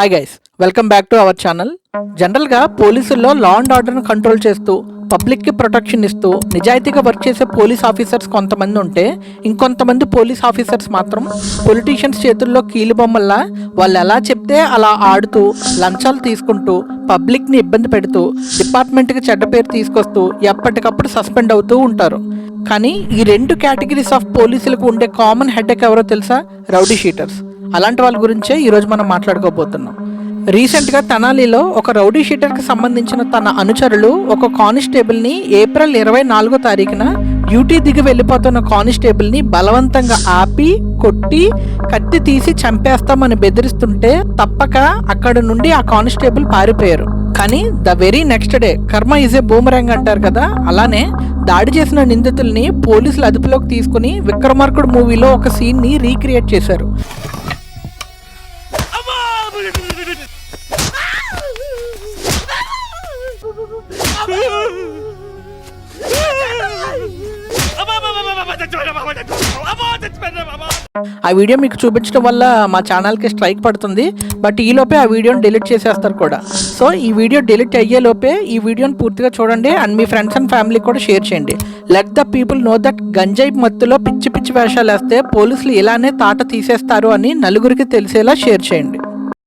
Hi guys welcome back to our channel జనరల్గా పోలీసుల్లో law and ఆర్డర్ను కంట్రోల్ చేస్తూ పబ్లిక్కి ప్రొటెక్షన్ ఇస్తూ నిజాయితీగా వర్క్ చేసే పోలీస్ ఆఫీసర్స్ కొంతమంది ఉంటే ఇంకొంతమంది పోలీస్ ఆఫీసర్స్ మాత్రం పొలిటీషియన్స్ చేతుల్లో కీలుబొమ్మల్లా వాళ్ళు ఎలా చెప్తే అలా ఆడుతూ లంచాలు తీసుకుంటూ పబ్లిక్ని ఇబ్బంది పెడుతూ డిపార్ట్మెంట్కి చెడ్డ పేరు తీసుకొస్తూ ఎప్పటికప్పుడు సస్పెండ్ అవుతూ ఉంటారు. కానీ ఈ రెండు కేటగిరీస్ ఆఫ్ పోలీసులకు ఉండే కామన్ హెడేక్ ఎవరో తెలుసా? రౌడీ షీటర్స్ అలాంటి వాళ్ళ గురించే ఈరోజు మనం మాట్లాడుకోబోతున్నాం. రీసెంట్గా తనాలిలో ఒక రౌడీ షీటర్కి సంబంధించిన తన అనుచరులు ఒక కానిస్టేబుల్ని ఏప్రిల్ ఇరవై నాలుగో తారీఖున డ్యూటీ దిగి వెళ్ళిపోతున్న కానిస్టేబుల్ని బలవంతంగా ఆపి కొట్టి కత్తి తీసి చంపేస్తామని బెదిరిస్తుంటే తప్పక అక్కడ నుండి ఆ కానిస్టేబుల్ పారిపోయారు. కానీ the very next day karma is a boomerang అంటారు కదా అలానే దాడి చేసిన నిందితుల్ని పోలీసులు అదుపులోకి తీసుకుని విక్రమార్కుడు మూవీలో ఒక సీన్ని రీక్రియేట్ చేశారు. ఆ వీడియో మీకు చూపించడం వల్ల మా ఛానల్కి స్ట్రైక్ పడుతుంది బట్ ఈ లోపే ఆ వీడియోని డిలీట్ చేసేస్తారు కూడా. సో ఈ వీడియో డిలీట్ అయ్యే లోపే ఈ వీడియోని పూర్తిగా చూడండి అండ్ మీ ఫ్రెండ్స్ అండ్ ఫ్యామిలీ కూడా షేర్ చేయండి. Let the people know that గంజాయి మత్తులో పిచ్చి పిచ్చి వేషాలు వేస్తే పోలీసులు ఇలానే తాట తీసేస్తారు అని నలుగురికి తెలిసేలా షేర్ చేయండి.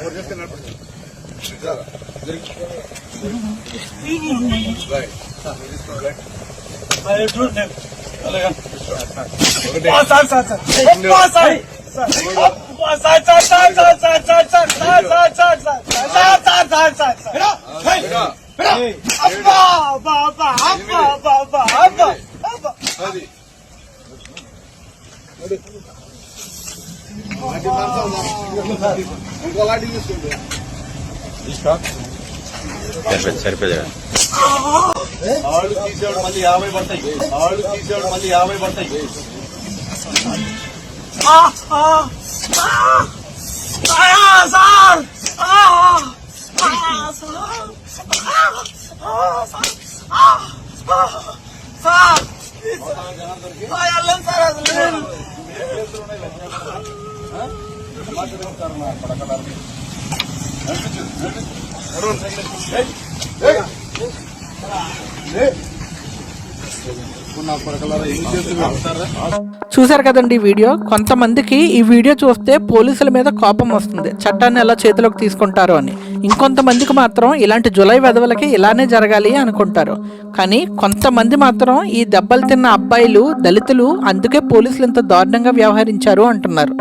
ఒకటి చేస్తే నడిపించు ఒకటి అది ఇంకో ఆళ్ళు తీసేవాడు మళ్ళీ యాభై పడతాయి ఆళ్ళు తీసేవాడు మళ్ళీ యాభై పడతాయి చూశారు కదండి వీడియో? కొంతమందికి ఈ వీడియో చూస్తే పోలీసుల మీద కోపం వస్తుంది. చట్టాన్ని ఎలా చేతిలోకి తీసుకుంటారు అని. ఇంకొంతమందికి మాత్రం ఇలాంటి జులై వెధవలకి ఇలానే జరగాలి అనుకుంటారు. కానీ కొంతమంది మాత్రం ఈ దెబ్బలు తిన్న అబ్బాయిలు దళితులు అందుకే పోలీసులు ఇంత దారుణంగా వ్యవహరించారు అంటున్నారు.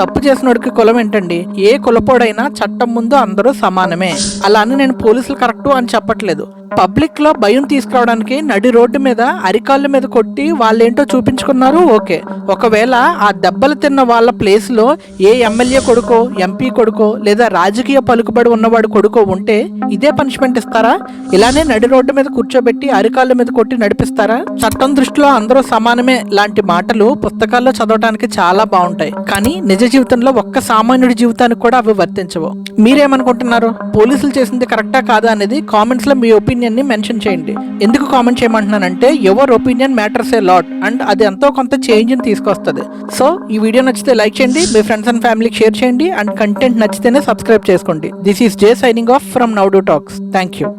తప్పు చేసినోడికి కులం ఏంటండి? ఏ కులపోడైనా చట్టం ముందు అందరూ సమానమే. అలా అని నేను పోలీసులు కరెక్టు అని చెప్పట్లేదు. పబ్లిక్లో భయం తీసుకురావడానికి నడి రోడ్డు మీద అరికాళ్ళ మీద కొట్టి వాళ్ళేంటో చూపించుకున్నారు ఓకే. ఒకవేళ ఆ దెబ్బలు తిన్న వాళ్ళ ప్లేస్లో ఏ ఎమ్మెల్యే కొడుకో ఎంపీ కొడుకో లేదా రాజకీయ పలుకుబడి ఉన్నవాడు కొడుకో ఉంటే ఇదే పనిష్మెంట్ ఇస్తారా? ఇలానే నడి రోడ్డు మీద కూర్చోబెట్టి అరికాళ్ళ మీద కొట్టి నడిపిస్తారా? చట్టం దృష్టిలో అందరూ సమానమే. లాంటి మాటలు పుస్తకాల్లో చదవడానికి చాలా బాగుంటాయి. కానీ నిజ జీవితంలో ఒక్క సామాన్యుడి జీవితానికి కూడా అవి వర్తించవు. మీరేమనుకుంటున్నారు? పోలీసులు చేసింది కరెక్టా కాదా అనేది కామెంట్స్లో మీ ఒపీనియన్ ఒపీనియన్ని మెన్షన్ చేయండి. ఎందుకు comment చేయమంటున్నానంటే ever opinion matters a lot and అది ఎంతో కొంత చేంజ్ని తీసుకొస్తుంది. సో ఈ వీడియో నచ్చితే లైక్ చేయండి మీ ఫ్రెండ్స్ అండ్ ఫ్యామిలీకి షేర్ చేయండి అండ్ కంటెంట్ నచ్చితేనే సబ్స్క్రైబ్ చేసుకోండి. This is J signing off from now do talks thank you